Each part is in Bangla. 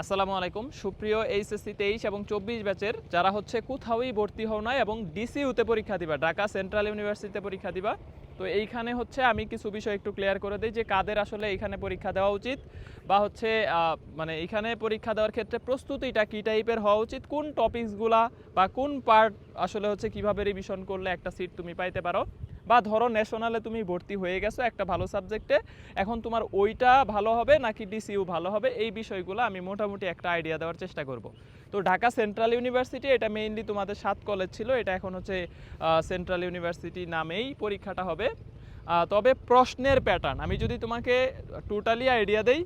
আসসালামু আলাইকুম। সুপ্রিয় এইচএসসি তেইশ এবং চব্বিশ ব্যাচের যারা হচ্ছে কোথাওই ভর্তি হও না এবং ডিসিউতে পরীক্ষা দিবা, ঢাকা সেন্ট্রাল ইউনিভার্সিটিতে পরীক্ষা দিবা, তো এইখানে হচ্ছে আমি কিছু বিষয় একটু ক্লিয়ার করে দিই যে কাদের আসলে এখানে পরীক্ষা দেওয়া উচিত বা হচ্ছে মানে এখানে পরীক্ষা দেওয়ার ক্ষেত্রে প্রস্তুতিটা কী টাইপের হওয়া উচিত, কোন টপিকসগুলা বা কোন পার্ট আসলে হচ্ছে কীভাবে রিভিশন করলে একটা সিট তুমি পাইতে পারো। বা ধরো ন্যাশনালে তুমি ভর্তি হয়ে গেছো একটা ভালো সাবজেক্টে এখন তোমার ওইটা ভালো হবে নাকি ডিসিইউ ভালো হবে? এই বিষয়গুলো আমি মোটামুটি একটা আইডিয়া দেওয়ার চেষ্টা করব। তো ঢাকা সেন্ট্রাল ইউনিভার্সিটি এটা মেইনলি তোমাদের সাত কলেজ ছিল, এটা এখন হচ্ছে সেন্ট্রাল ইউনিভার্সিটি নামেই পরীক্ষাটা হবে। তবে প্রশ্নের প্যাটার্ন আমি যদি তোমাকে টোটালি আইডিয়া দেই,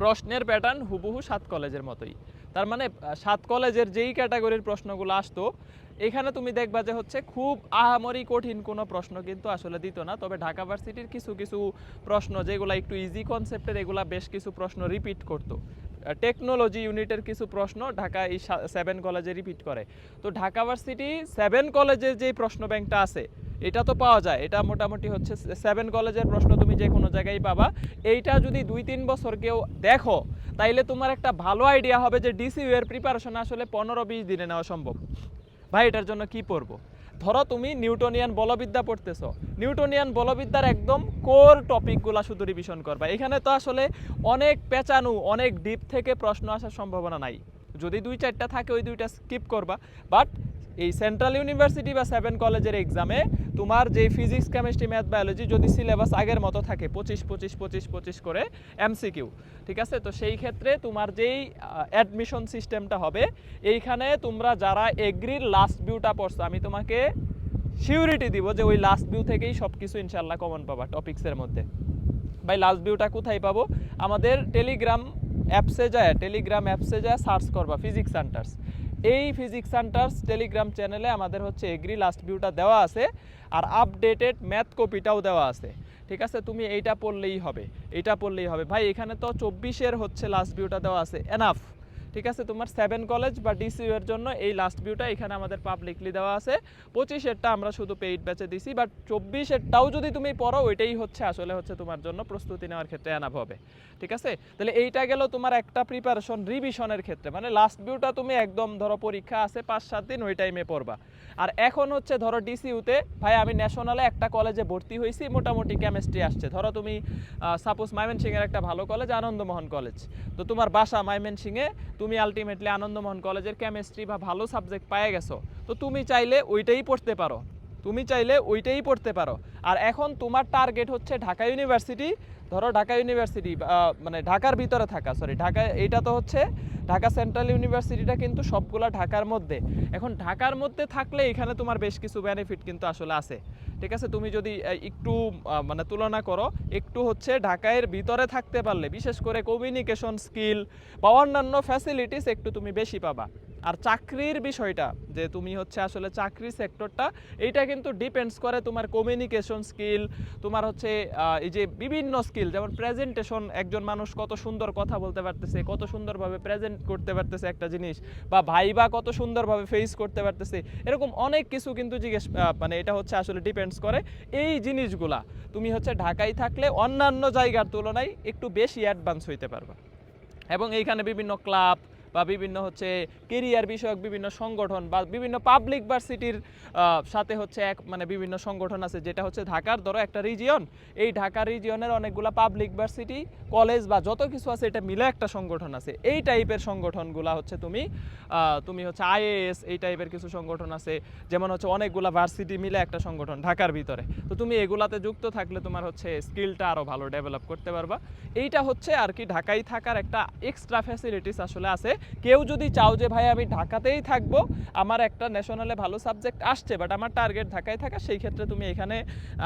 প্রশ্নের প্যাটার্ন হুবহু সাত কলেজের মতোই। তার মানে সাত কলেজের যেই ক্যাটাগরির প্রশ্নগুলো আসতো, এখানে তুমি দেখবা যে হচ্ছে খুব আহামরি কঠিন কোনো প্রশ্ন কিন্তু আসলে দিত না। তবে ঢাকা ভার্সিটির কিছু কিছু প্রশ্ন যেগুলো একটু ইজি কনসেপ্টের এগুলা বেশ কিছু প্রশ্ন রিপিট করতো। টেকনোলজি ইউনিটের কিছু প্রশ্ন ঢাকা এই সেভেন কলেজে রিপিট করে। তো ঢাকা ভার্সিটি সেভেন কলেজের যেই প্রশ্ন ব্যাংকটা আছে, এটা তো পাওয়া যায়। এটা মোটামুটি হচ্ছে সেভেন কলেজের প্রশ্ন তুমি যে কোনো জায়গায় পাবা। এইটা যদি দুই তিন বছর কেউ দেখো, তাইলে তোমার একটা ভালো আইডিয়া হবে যে ডিসিউ এর প্রিপারেশন আসলে পনেরো বিশ দিনে নেওয়া সম্ভব। ভাই, এটার জন্য কি পড়ব ধরো তুমি নিউটনিয়ান বলবিদ্যা পড়তেছ। নিউটনিয়ান বলবিদ্যার একদম কোর টপিকগুলো শুধু রিভিশন করবা। এখানে তো আসলে অনেক পেঁচানো, অনেক ডিপ থেকে প্রশ্ন আসার সম্ভাবনা নাই। যদি দুই চারটা থাকে, ওই দুইটা স্কিপ করবা। বাট এই সেন্ট্রাল ইউনিভার্সিটি বা সেভেন কলেজের এক্সামে তোমার যে ফিজিক্স কেমিস্ট্রি ম্যাথ বায়োলজি যদি সিলেবাস আগের মতো থাকে, পঁচিশ পঁচিশ পঁচিশ পঁচিশ করে এমসিকিউ ঠিক আছে? তো সেই ক্ষেত্রে তোমার যেই অ্যাডমিশন সিস্টেমটা হবে, এইখানে তোমরা যারা এগ্রির লাস্ট ভিউটা পড়ছো, আমি তোমাকে সিউরিটি দিব যে ওই লাস্ট ভিউ থেকেই সব কিছু ইনশাল্লাহ কমন পাবা টপিক্সের মধ্যে। ভাই লাস্ট ভিউটা কোথায় পাবো? আমাদের টেলিগ্রাম অ্যাপসে যায় টেলিগ্রাম অ্যাপসে যায় সার্চ করবা ফিজিক্স সেন্টার্স এই ফিজিক্স সেন্টার্স টেলিগ্রাম চ্যানেলে আমাদের হচ্ছে এগ্রি লাস্ট ভিউটা দেওয়া আছে, আর আপডেটেড ম্যাথ কপিটাও দেওয়া আছে। ঠিক আছে? তুমি এইটা পড়লেই হবে এটা পড়লেই হবে। ভাই, এখানে তো চব্বিশের হচ্ছে লাস্ট ভিউটা দেওয়া আছে। এনাফ ঠিক আছে? তোমার সেভেন কলেজ বা ডিসিউ এর জন্য এই লাস্ট ভিউটা এখানে আমাদের পাবলিকলি দেওয়া আছে। পঁচিশেরটা আমরা শুধু পেইড ব্যাচে দিছি বাট চব্বিশেরটাও যদি তুমি পড়ো, ওইটাই হচ্ছে আসলে হচ্ছে তোমার জন্য প্রস্তুতি নেওয়ার ক্ষেত্রে এনাফ হবে। ঠিক আছে? তাহলে এইটা গেল তোমার একটা প্রিপারেশন রিভিশনের ক্ষেত্রে। মানে লাস্ট ভিউটা তুমি একদম ধরো পরীক্ষা আছে পাঁচ, সাত দিন, ওই টাইমে পড়বা। আর এখন হচ্ছে ধরো ডিসিউতে ভাই আমি ন্যাশনালে একটা কলেজে ভর্তি হয়েছি, মোটামুটি কেমিস্ট্রি আসছে। ধরো তুমি সাপোজ ময়মনসিংহের একটা ভালো কলেজ আনন্দমোহন কলেজ তো তোমার বাসা ময়মনসিংহে তুমি আলটিমেটলি আনন্দমোহন কলেজের কেমিস্ট্রি বা ভালো সাবজেক্ট পায়ে গেছো, তো তুমি চাইলে ওইটাই পড়তে পারো। তুমি চাইলে ওইটাই পড়তে পারো। আর এখন তোমার টার্গেট হচ্ছে ঢাকা ইউনিভার্সিটি ধরো ঢাকা ইউনিভার্সিটি মানে ঢাকার ভিতরে থাকা সরি ঢাকা, এইটা তো হচ্ছে ঢাকা সেন্ট্রাল ইউনিভার্সিটিটা কিন্তু সবগুলা ঢাকার মধ্যে। এখন ঢাকার মধ্যে থাকলে এখানে তোমার বেশ কিছু বেনিফিট কিন্তু আসলে আছে। ঠিক আছে? তুমি যদি একটু মানে তুলনা করো, একটু হচ্ছে ঢাকায়ের ভিতরে থাকতে পারলে, বিশেষ করে কমিউনিকেশন স্কিল বা অন্যান্য ফ্যাসিলিটিস একটু তুমি বেশি পাবা। আর চাকরির বিষয়টা, যে তুমি হচ্ছে আসলে চাকরি সেক্টরটা এইটা কিন্তু ডিপেন্ডস করে তোমার কমিউনিকেশন স্কিল তোমার হচ্ছে এই যে বিভিন্ন স্কিল যেমন প্রেজেন্টেশন একজন মানুষ কত সুন্দর কথা বলতে পারতেছে, কত সুন্দরভাবে প্রেজেন্ট করতে পারতেছে একটা জিনিস, বা ভাইবা কত সুন্দরভাবে ফেস করতে পারতেছে, এরকম অনেক কিছু কিন্তু জিজ্ঞেস মানে এটা হচ্ছে আসলে ডিপেন্ডস করে। এই জিনিসগুলা তুমি হচ্ছে ঢাকায় থাকলে অন্যান্য জায়গার তুলনায় একটু বেশি অ্যাডভান্স হইতে পারবা। এবং এইখানে বিভিন্ন ক্লাব বা বিভিন্ন হচ্ছে কেরিয়ার বিষয়ক বিভিন্ন সংগঠন বা বিভিন্ন পাবলিক ভার্সিটির সাথে হচ্ছে এক মানে বিভিন্ন সংগঠন আছে, যেটা হচ্ছে ঢাকার, ধরো একটা রিজিয়ন এই ঢাকা রিজিয়নের অনেকগুলা পাবলিক ভার্সিটি কলেজ বা যত কিছু আছে, এটা মিলে একটা সংগঠন আছে। এই টাইপের সংগঠনগুলা হচ্ছে তুমি তুমি হচ্ছে আইএএস এই টাইপের কিছু সংগঠন আছে, যেমন হচ্ছে অনেকগুলা ভার্সিটি মিলে একটা সংগঠন ঢাকার ভিতরে। তো তুমি এগুলাতে যুক্ত থাকলে তোমার হচ্ছে স্কিলটা আরও ভালো ডেভেলপ করতে পারবা। এইটা হচ্ছে আর কি ঢাকায় থাকার একটা এক্সট্রা ফ্যাসিলিটিস আসলে আছে কেউ যদি চাও যে, ভাই, আমি ঢাকাতেই থাকব, আমার একটা ন্যাশনালে ভালো সাবজেক্ট আসছে বাট আমার টার্গেট ঢাকায় থাকা, সেই ক্ষেত্রে তুমি এখানে,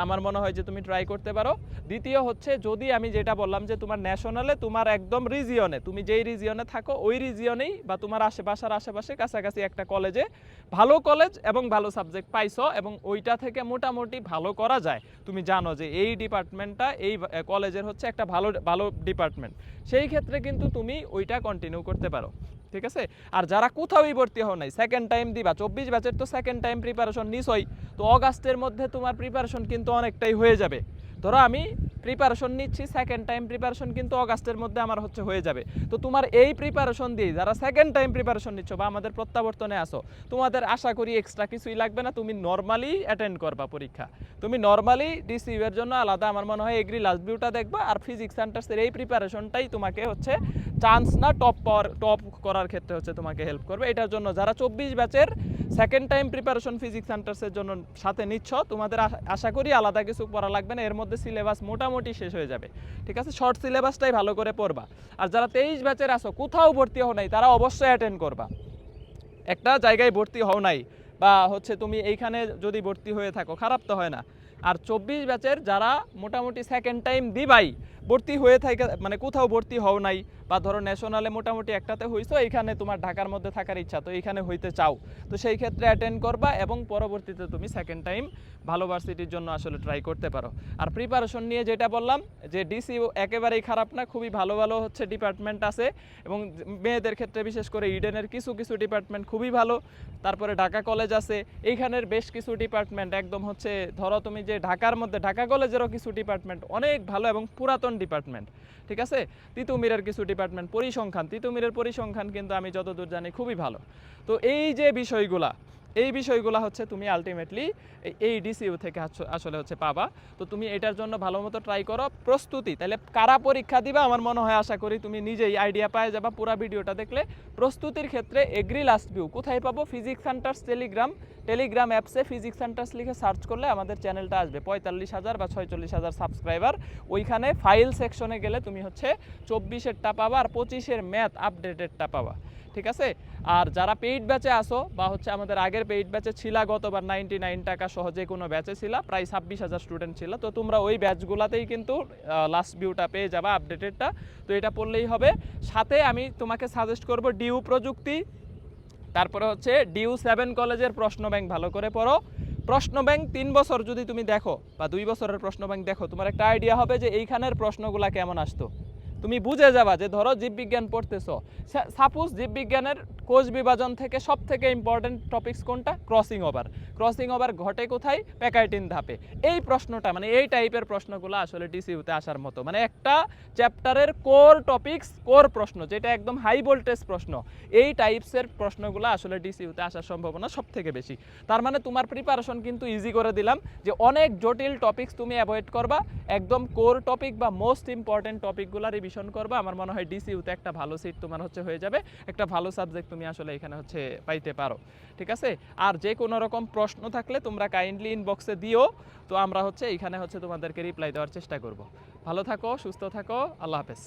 আমার মনে হয় যে, তুমি ট্রাই করতে পারো। দ্বিতীয় হচ্ছে, যদি আমি যেটা বললাম যে, তোমার ন্যাশনালে তোমার একদম রিজিয়নে তুমি যেই রিজিয়নে থাকো, ওই রিজিয়নেই বা তোমার আশেপাশের আশেপাশে কাছাকাছি একটা কলেজে ভালো কলেজ এবং ভালো সাবজেক্ট পাইছো এবং ওইটা থেকে মোটামুটি ভালো করা যায়। তুমি জানো যে, এই ডিপার্টমেন্টটা এই কলেজের হচ্ছে একটা ভালো ভালো ডিপার্টমেন্ট সেই ক্ষেত্রে কিন্তু তুমি ওইটা কন্টিনিউ করতে পারো। ঠিক আছে? আর যারা কোথাওই ভর্তি হও নাই সেকেন্ড টাইম দিবা, চব্বিশ ব্যাচের তো সেকেন্ড টাইম প্রিপারেশন নিছই তো অগাস্টের মধ্যে তোমার প্রিপারেশন কিন্তু অনেকটাই হয়ে যাবে। ধরো আমি প্রিপারেশন নিচ্ছি সেকেন্ড টাইম প্রিপারেশন কিন্তু অগাস্টের মধ্যে আমার হচ্ছে হয়ে যাবে। তো তোমার এই প্রিপারেশন দিয়ে যারা সেকেন্ড টাইম প্রিপারেশন নিচ্ছ বা আমাদের প্রত্যাবর্তনে আসো তোমাদের আশা করি এক্সট্রা কিছুই লাগবে না। তুমি নর্মালি অ্যাটেন্ড করবা পরীক্ষা। তুমি নর্মালি ডিসিউ এর জন্য আলাদা আমার মনে হয় এগ্রি লাস্ট ভিউটা দেখবা আর ফিজিক্স সেন্টার্সের এই প্রিপারেশনটাই তোমাকে হচ্ছে চান্স না টপ পাওয়ার টপ করার ক্ষেত্রে হচ্ছে তোমাকে হেল্প করবে। এটার জন্য যারা চব্বিশ ব্যাচের সেকেন্ড টাইম প্রিপারেশন ফিজিক্স সেন্টার্সের জন্য সাথে নিচ্ছ। তোমাদের আশা- করি আলাদা কিছু পড়া লাগবে না। এর মধ্যে সিলেবাস মোটামুটি শেষ হয়ে যাবে। ঠিক আছে? শর্ট সিলেবাসটাই ভালো করে পড়বা। আর যারা তেইশ ব্যাচের আসো কোথাও ভর্তি হও নাই, তারা অবশ্যই অ্যাটেন্ড করবা। একটা জায়গায় ভর্তি হও নাই, বা হচ্ছে তুমি এইখানে যদি ভর্তি হয়ে থাকো, খারাপ তো হয় না। আর চব্বিশ ব্যাচের যারা মোটামুটি সেকেন্ড টাইম দিবাই ভর্তি হয়ে থাকে মানে কোথাও ভর্তি হও নাই বা ধরো ন্যাশনালে মোটামুটি একটাতে হইছো, এইখানে তোমার ঢাকার মধ্যে থাকার ইচ্ছা, তো এইখানে হইতে চাও। তো সেই ক্ষেত্রে অ্যাটেন্ড করবা এবং পরবর্তীতে তুমি সেকেন্ড টাইম ভালো ভার্সিটির জন্য আসলে ট্রাই করতে পারো। আর প্রিপারেশন নিয়ে যেটা বললাম, যে ডিসি একেবারেই খারাপ না, খুবই ভালো ভালো হচ্ছে ডিপার্টমেন্ট আছে এবং মেয়েদের ক্ষেত্রে বিশেষ করে ইডেনের কিছু কিছু ডিপার্টমেন্ট খুবই ভালো, তারপরে ঢাকা কলেজ আছে, এইখানের বেশ কিছু ডিপার্টমেন্ট একদম হচ্ছে ধরো তুমি যে ঢাকার মধ্যে, ঢাকা কলেজেরও কিছু ডিপার্টমেন্ট অনেক ভালো এবং পুরাতন ডিপার্টমেন্ট, ঠিক আছে? তিতুমিরের কিছু ডিপার্টমেন্ট পরিসংখ্যান তিতুমিরের পরিসংখ্যান কিন্তু আমি যতদূর জানি খুবই ভালো। তো এই যে বিষয়গুলা, এই বিষয়গুলো হচ্ছে তুমি আলটিমেটলি এই ডিসিউ থেকে আসলে হচ্ছে পাবা। তো তুমি এটার জন্য ভালো মতো ট্রাই করো, প্রস্তুতি তাহলে কারা পরীক্ষা দিবা আমার মনে হয় আশা করি তুমি নিজেই আইডিয়া পায় যাবা পুরো ভিডিওটা দেখলে। প্রস্তুতির ক্ষেত্রে এগ্রি লাস্ট ভিউ কোথায় পাবো? ফিজিক্স সেন্টার্স টেলিগ্রাম টেলিগ্রাম অ্যাপসে ফিজিক্স সেন্টার্স লিখে সার্চ করলে আমাদের চ্যানেলটা আসবে। পঁয়তাল্লিশ হাজার বা ছয়চল্লিশ হাজার সাবস্ক্রাইবার। ওইখানে ফাইল সেকশনে গেলে তুমি হচ্ছে চব্বিশেরটা পাবা আর পঁচিশের ম্যাথ আপডেটেডটা পাবা। ঠিক আছে? আর যারা পেইড ব্যাচে আসো বা হচ্ছে আমাদের আগের পেইড ব্যাচে ছিলা গতবার নাইনটি নাইন টাকা সহজে কোনো ব্যাচে ছিল, প্রায় ছাব্বিশ হাজার স্টুডেন্ট ছিল, তো তোমরা ওই ব্যাচগুলোতেই কিন্তু লাস্ট ভিউটা পেয়ে যাবা আপডেটেডটা তো এটা পড়লেই হবে। সাথে আমি তোমাকে সাজেস্ট করব ডিউ প্রযুক্তি। তারপরে হচ্ছে ডিউ সেভেন কলেজের প্রশ্ন ব্যাংক ভালো করে পড়ো। প্রশ্ন ব্যাংক তিন বছর যদি তুমি দেখো, বা দুই বছরের প্রশ্ন ব্যাংক দেখো, তোমার একটা আইডিয়া হবে যে এইখানের প্রশ্নগুলা কেমন আসতো। তুমি বুঝে যাবা যে ধরো জীববিজ্ঞান পড়তেছো। সাপোজ জীববিজ্ঞানের কোষ বিভাজন থেকে সব থেকে ইম্পর্টেন্ট টপিকস কোনটা? ক্রসিং ওভার ক্রসিং ওভার ঘটে কোথায়? প্যাকাইটিন ধাপে। এই প্রশ্নটা মানে এই টাইপের প্রশ্নগুলো আসলে ডিসিউতে আসার মতো। মানে একটা চ্যাপ্টারের কোর টপিকস কোর প্রশ্ন, যেটা একদম হাই ভোল্টেজ প্রশ্ন, এই টাইপসের প্রশ্নগুলো আসলে ডিসিউতে আসার সম্ভাবনা সব থেকে বেশি। তার মানে তোমার প্রিপারেশন কিন্তু ইজি করে দিলাম যে অনেক জটিল টপিকস তুমি অ্যাভয়েড করবা, একদম কোর টপিক বা মোস্ট ইম্পর্টেন্ট টপিকগুলো রিভিশন করবা। আমার মনে হয় ডিসিউতে একটা ভালো সিট তোমার হচ্ছে হয়ে যাবে। একটা ভালো সাবজেক্ট তুমি আসলে এখানে হচ্ছে পাইতে পারো, ঠিক আছে? আর যে কোনো রকম প্রশ্ন থাকলে তোমরা কাইন্ডলি ইনবক্সে দিও, তো আমরা হচ্ছে এখানে হচ্ছে তোমাদেরকে রিপ্লাই দেওয়ার চেষ্টা করব। ভালো থাকো, সুস্থ থাকো, আল্লাহ হাফেজ।